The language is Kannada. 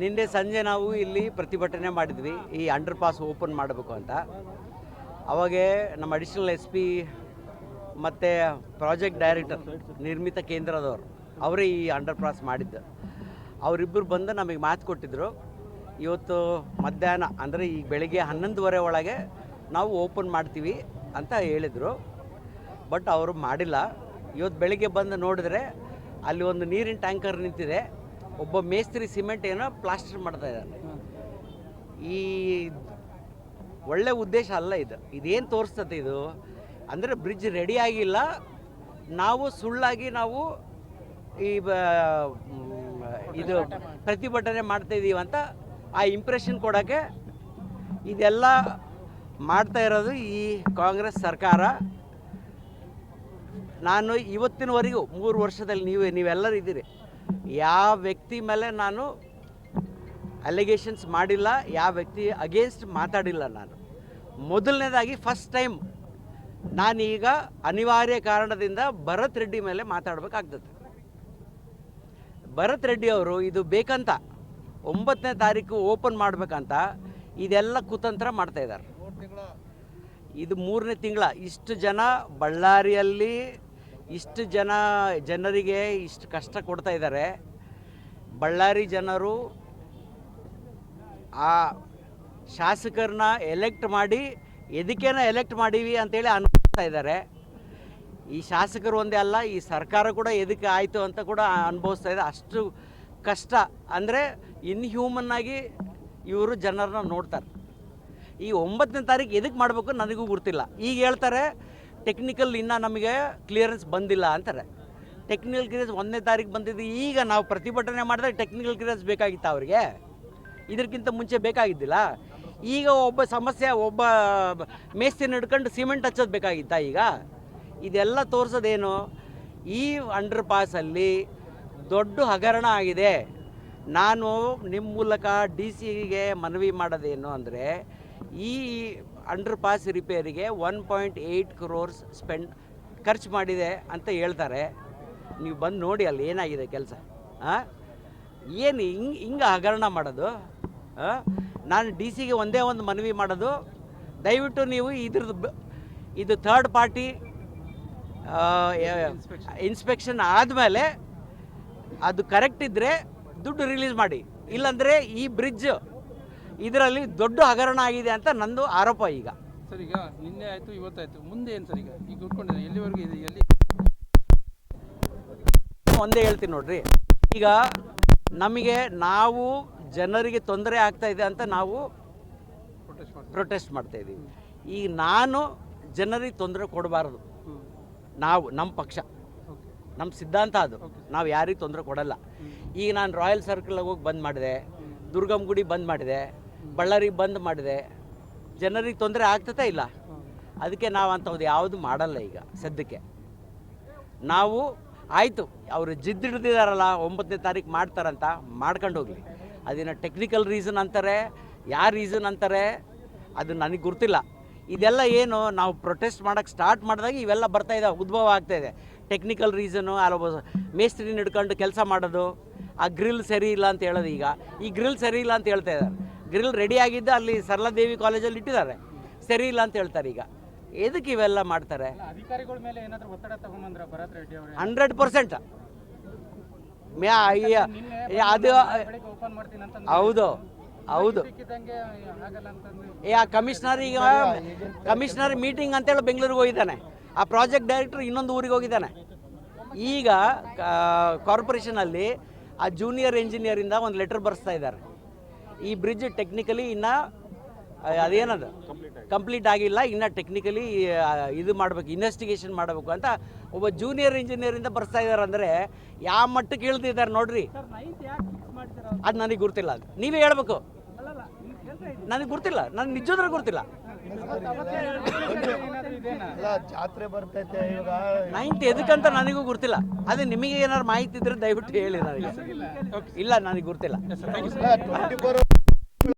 ನಿನ್ನೆ ಸಂಜೆ ನಾವು ಇಲ್ಲಿ ಪ್ರತಿಭಟನೆ ಮಾಡಿದ್ವಿ, ಈ ಅಂಡರ್ ಪಾಸ್ ಓಪನ್ ಮಾಡಬೇಕು ಅಂತ. ಅವಾಗೆ ನಮ್ಮ ಅಡಿಷನಲ್ ಎಸ್ ಪಿ ಮತ್ತು ಪ್ರಾಜೆಕ್ಟ್ ಡೈರೆಕ್ಟರ್ ನಿರ್ಮಿತ ಕೇಂದ್ರದವರು, ಅವರೇ ಈ ಅಂಡರ್ ಪಾಸ್ ಮಾಡಿದ್ದು. ಅವರಿಬ್ಬರು ಬಂದು ನಮಗೆ ಮಾತು ಕೊಟ್ಟಿದ್ದರು ಇವತ್ತು ಮಧ್ಯಾಹ್ನ, ಅಂದರೆ ಈ ಬೆಳಿಗ್ಗೆ ಹನ್ನೊಂದುವರೆ ಒಳಗೆ ನಾವು ಓಪನ್ ಮಾಡ್ತೀವಿ ಅಂತ ಹೇಳಿದರು. ಬಟ್ ಅವರು ಮಾಡಿಲ್ಲ. ಇವತ್ತು ಬೆಳಿಗ್ಗೆ ಬಂದು ನೋಡಿದ್ರೆ ಅಲ್ಲಿ ಒಂದು ನೀರಿನ ಟ್ಯಾಂಕರ್ ನಿಂತಿದೆ. ಒಬ್ಬ ಮೇಸ್ತ್ರಿ ಸಿಮೆಂಟ್ ಏನೋ ಪ್ಲಾಸ್ಟರ್ ಮಾಡ್ತಾ ಇದ್ದಾರೆ ಈ ಒಳ್ಳೆ ಉದ್ದೇಶ ಅಲ್ಲ ಇದು. ಇದೇನು ತೋರಿಸ್ತದೆ ಇದು? ಅಂದರೆ ಬ್ರಿಡ್ಜ್ ರೆಡಿ ಆಗಿಲ್ಲ. ನಾವು ಸುಳ್ಳಾಗಿ ನಾವು ಈ ಇದು ಪ್ರತಿಭಟನೆ ಮಾಡ್ತಾ ಇದ್ದೀವಿ ಅಂತ ಆ ಇಂಪ್ರೆಷನ್ ಕೊಡೋಕ್ಕೆ ಇದೆಲ್ಲ ಮಾಡ್ತಾ ಇರೋದು ಈ ಕಾಂಗ್ರೆಸ್ ಸರ್ಕಾರ. ನಾನು ಇವತ್ತಿನವರೆಗೂ ಮೂರು ವರ್ಷದಲ್ಲಿ ನೀವು, ನೀವೆಲ್ಲರೂ ಇದ್ದೀರಿ. ಯಾವ ವ್ಯಕ್ತಿ ಮೇಲೆ ನಾನು ಅಲಿಗೇಷನ್ಸ್ ಮಾಡಿಲ್ಲ, ಯಾವ ವ್ಯಕ್ತಿ ಅಗೇನ್ಸ್ಟ್ ಮಾತಾಡಿಲ್ಲ ನಾನು. ಮೊದಲನೇದಾಗಿ ಫಸ್ಟ್ ಟೈಮ್ ನಾನೀಗ ಅನಿವಾರ್ಯ ಕಾರಣದಿಂದ ಭರತ್ ರೆಡ್ಡಿ ಮೇಲೆ ಮಾತಾಡಬೇಕಾಗ್ತದೆ. ಭರತ್ ರೆಡ್ಡಿ ಅವರು, ಇದು ಬೇಕಂತ, ಒಂಬತ್ತನೇ ತಾರೀಕು ಓಪನ್ ಮಾಡಬೇಕಂತ ಇದೆಲ್ಲ ಕುತಂತ್ರ ಮಾಡ್ತಾ ಇದ್ದಾರೆ. ಇದು ಮೂರನೇ ತಿಂಗಳ, ಇಷ್ಟು ಜನ ಬಳ್ಳಾರಿಯಲ್ಲಿ ಇಷ್ಟು ಜನ ಜನರಿಗೆ ಇಷ್ಟು ಕಷ್ಟ ಕೊಡ್ತಾ ಇದ್ದಾರೆ. ಬಳ್ಳಾರಿ ಜನರು ಆ ಶಾಸಕರನ್ನ ಎಲೆಕ್ಟ್ ಮಾಡಿ ಎದಕ್ಕೇನ ಎಲೆಕ್ಟ್ ಮಾಡೀವಿ ಅಂತೇಳಿ ಅನ್ಕೊಳ್ತಾ ಇದ್ದಾರೆ. ಈ ಶಾಸಕರು ಒಂದೇ ಅಲ್ಲ, ಈ ಸರ್ಕಾರ ಕೂಡ ಎದಕ್ಕೆ ಆಯಿತು ಅಂತ ಕೂಡ ಅನುಭವಿಸ್ತಾ ಇದೆ. ಅಷ್ಟು ಕಷ್ಟ ಅಂದರೆ ಇನ್ಹ್ಯೂಮನ್ ಆಗಿ ಇವರು ಜನರನ್ನ ನೋಡ್ತಾರೆ. ಈ ಒಂಬತ್ತನೇ ತಾರೀಕು ಎದಕ್ಕೆ ಮಾಡಬೇಕು ನನಗೂ ಗೊತ್ತಿಲ್ಲ ಈಗ ಹೇಳ್ತಾರೆ ಟೆಕ್ನಿಕಲ್ ಇನ್ನೂ ನಮಗೆ ಕ್ಲಿಯರೆನ್ಸ್ ಬಂದಿಲ್ಲ ಅಂತಾರೆ. ಟೆಕ್ನಿಕಲ್ ಕ್ಲಿಯರೆನ್ಸ್ ಒಂದನೇ ತಾರೀಕು ಬಂದಿದ್ದು ಈಗ ನಾವು ಪ್ರತಿಭಟನೆ ಮಾಡಿದ್ರೆ ಟೆಕ್ನಿಕಲ್ ಕ್ಲಿಯರೆನ್ಸ್ ಬೇಕಾಗಿತ್ತು ಅವರಿಗೆ? ಇದಕ್ಕಿಂತ ಮುಂಚೆ ಬೇಕಾಗಿದ್ದಿಲ್ಲ? ಈಗ ಒಬ್ಬ ಸಮಸ್ಯೆ, ಒಬ್ಬ ಮೇಸ್ತಿನ ಹಿಡ್ಕೊಂಡು ಸಿಮೆಂಟ್ ಹಚ್ಚೋದು ಬೇಕಾಗಿತ್ತಾ ಈಗ? ಇದೆಲ್ಲ ತೋರಿಸೋದೇನು? ಈ ಅಂಡರ್ ಪಾಸಲ್ಲಿ ದೊಡ್ಡ ಹಗರಣ ಆಗಿದೆ. ನಾನು ನಿಮ್ಮ ಮೂಲಕ ಡಿ ಸಿಗೆ ಮನವಿ ಮಾಡೋದೇನು ಅಂದರೆ, ಈ ಅಂಡರ್ ಪಾಸ್ ರಿಪೇರಿಗೆ one point eight crores spend ಖರ್ಚು ಮಾಡಿದೆ ಅಂತ ಹೇಳ್ತಾರೆ. ನೀವು ಬಂದು ನೋಡಿ ಅಲ್ಲಿ ಏನಾಗಿದೆ ಕೆಲಸ ಹಾಂ ಏನು ಹಿಂಗೆ ಹಿಂಗೆ ಹಗರಣ ಮಾಡೋದು? ನಾನು ಡಿ ಸಿಗೆ ಒಂದೇ ಒಂದು ಮನವಿ ಮಾಡೋದು, ದಯವಿಟ್ಟು ನೀವು ಇದ್ರದ್ದು ಇದು ಥರ್ಡ್ ಪಾರ್ಟಿ ಇನ್ಸ್ಪೆಕ್ಷನ್ ಆದಮೇಲೆ ಅದು ಕರೆಕ್ಟ್ ಇದ್ದರೆ ದುಡ್ಡು ರಿಲೀಸ್ ಮಾಡಿ. ಇಲ್ಲಾಂದರೆ ಈ ಬ್ರಿಡ್ಜ್ ಇದರಲ್ಲಿ ದೊಡ್ಡ ಹಗರಣ ಆಗಿದೆ ಅಂತ ನಂದು ಆರೋಪ ಈಗ. ಸರ್ ಈಗ ನಿನ್ನೆ ಆಯ್ತು ಇವತ್ತಾಯಿತು ಮುಂದೆ ಏನು ಸರ್ ಈಗ? ಈಗ ಉಟ್ಕೊಂಡಿದೆ ಎಲ್ಲಿವರೆಗೂ ಇದೆ? ಎಲ್ಲಿ? ಒಂದೇ ಹೇಳ್ತೀನಿ ನೋಡ್ರಿ. ಈಗ ನಮಗೆ ನಾವು ಜನರಿಗೆ ತೊಂದರೆ ಆಗ್ತಾ ಇದೆ ಅಂತ ನಾವು ಪ್ರೊಟೆಸ್ಟ್ ಮಾಡ್ತಾ ಇದ್ದೀವಿ ಈಗ ನಾನು ಜನರಿಗೆ ತೊಂದರೆ ಕೊಡಬಾರದು. ನಾವು ನಮ್ಮ ಪಕ್ಷ. ನಮ್ಮ ಸಿದ್ಧಾಂತ ಅದು. ನಾವು ಯಾರಿಗೆ ತೊಂದರೆ ಕೊಡಲ್ಲ. ಈಗ ನಾನು ರಾಯಲ್ ಸರ್ಕಲ್ಗೆ ಹೋಗಿ ಬಂದ್ ಮಾಡಿದೆ. ದುರ್ಗಮ್ ಗುಡಿ ಬಂದ್ ಮಾಡಿದೆ. ಬಳ್ಳಾರಿಗೆ ಬಂದ್ ಮಾಡಿದೆ. ಜನರಿಗೆ ತೊಂದರೆ ಆಗ್ತದೆ ಇಲ್ಲ. ಅದಕ್ಕೆ ನಾವು ಅಂಥದ್ದು ಯಾವುದು ಮಾಡಲ್ಲ ಈಗ ಸದ್ಯಕ್ಕೆ. ನಾವು ಆಯಿತು, ಅವರು ಜಿದ್ದಿಡ್ದಿದಾರಲ್ಲ ಒಂಬತ್ತನೇ ತಾರೀಕು ಮಾಡ್ತಾರಂತ, ಮಾಡ್ಕೊಂಡು ಹೋಗ್ಲಿ. ಅದಿನ ಟೆಕ್ನಿಕಲ್ ರೀಸನ್ ಅಂತಾರೆ ಯಾವ ರೀಸನ್ ಅಂತಾರೆ, ಅದು ನನಗೆ ಗೊತ್ತಿಲ್ಲ ಇದೆಲ್ಲ ಏನು, ನಾವು ಪ್ರೊಟೆಸ್ಟ್ ಮಾಡೋಕ್ಕೆ ಸ್ಟಾರ್ಟ್ ಮಾಡಿದಾಗ ಇವೆಲ್ಲ ಬರ್ತಾ ಇದೆ, ಉದ್ಭವ ಆಗ್ತಾಯಿದೆ ಟೆಕ್ನಿಕಲ್ ರೀಸನು ಅಲ್ಲೊಬ್ಬ ಮೇಸ್ತ್ರಿನ ಹಿಡ್ಕೊಂಡು ಕೆಲಸ ಮಾಡೋದು, ಆ ಗ್ರಿಲ್ ಸರಿ ಇಲ್ಲ ಅಂತ ಹೇಳೋದು ಈಗ. ಈ ಗ್ರಿಲ್ ಸರಿ ಇಲ್ಲ ಅಂತ ಹೇಳ್ತಾ ಇದ್ದಾರೆ. ಗ್ರಿಲ್ ರೆಡಿ ಆಗಿದ್ದು ಅಲ್ಲಿ ಸರಳಾದೇವಿ ಕಾಲೇಜಲ್ಲಿ ಇಟ್ಟಿದ್ದಾರೆ. ಸರಿ ಇಲ್ಲ ಅಂತ ಹೇಳ್ತಾರೆ ಈಗ. ಎದಕ್ಕೆ ಇವೆಲ್ಲ ಮಾಡ್ತಾರೆ? ಅಧಿಕಾರಿಗಳ ಮೇಲೆ ಏನಾದರೂ ಒತ್ತಡ ತಗೊಂಬಂದ್ರ ಭರತ್ ರೆಡ್ಡಿ ಅವರೇ? ಹಂಡ್ರೆಡ್ ಪರ್ಸೆಂಟ್ ಅದು ಹೌದು ಹೌದು. ಆ ಕಮಿಷನರ್ ಈಗ ಕಮಿಷನರ್ ಮೀಟಿಂಗ್ ಅಂತೇಳಿ ಬೆಂಗಳೂರಿಗೆ ಹೋಗಿದ್ದಾನೆ. ಆ ಪ್ರಾಜೆಕ್ಟ್ ಡೈರೆಕ್ಟರ್ ಇನ್ನೊಂದು ಊರಿಗೆ ಹೋಗಿದ್ದಾನೆ. ಈಗ ಕಾರ್ಪೊರೇಷನಲ್ಲಿ ಆ ಜೂನಿಯರ್ ಇಂಜಿನಿಯರಿಂದ ಒಂದು ಲೆಟರ್ ಬರೆಸ್ತಾ ಇದ್ದಾರೆ. ಈ ಬ್ರಿಡ್ಜ್ ಟೆಕ್ನಿಕಲಿ ಇನ್ನ ಅದೇನದು? ಕಂಪ್ಲೀಟ್ ಆಗಿಲ್ಲ ಇನ್ನ ಟೆಕ್ನಿಕಲಿ ಇದು ಮಾಡಬೇಕು ಇನ್ವೆಸ್ಟಿಗೇಷನ್ ಮಾಡಬೇಕು ಅಂತ ಒಬ್ಬ ಜೂನಿಯರ್ ಇಂಜಿನಿಯರಿಂದ ಬರ್ತಾ ಇದ್ದಾರೆ ಅಂದ್ರೆ ಯಾವ ಮಟ್ಟಕ್ಕೆ ಹೇಳ್ತಿದ್ದಾರೆ ನೋಡ್ರಿ. ಅದು ನನಗೆ ಗೊತ್ತಿಲ್ಲ. ಅದು ನೀವೇ ಹೇಳ್ಬೇಕು ನನಗೆ ಗೊತ್ತಿಲ್ಲ. ನನಗೆ ನಿಜದ್ರ ಗೊತ್ತಿಲ್ಲ. ಅಲ್ಲ ಜಾತ್ರೆ ಬರ್ತೈತೆ ನೈನ್ತ್ ಎದಕ್ಕಂತ ನನಗೂ ಗೊತ್ತಿಲ್ಲ. ಅದೇ ನಿಮಗೆ ಏನಾದ್ರು ಮಾಹಿತಿ ಇದ್ರೆ ದಯವಿಟ್ಟು ಹೇಳಿ ನನಗೆ. ಇಲ್ಲ ನನಗೆ ಗೊತ್ತಿಲ್ಲ.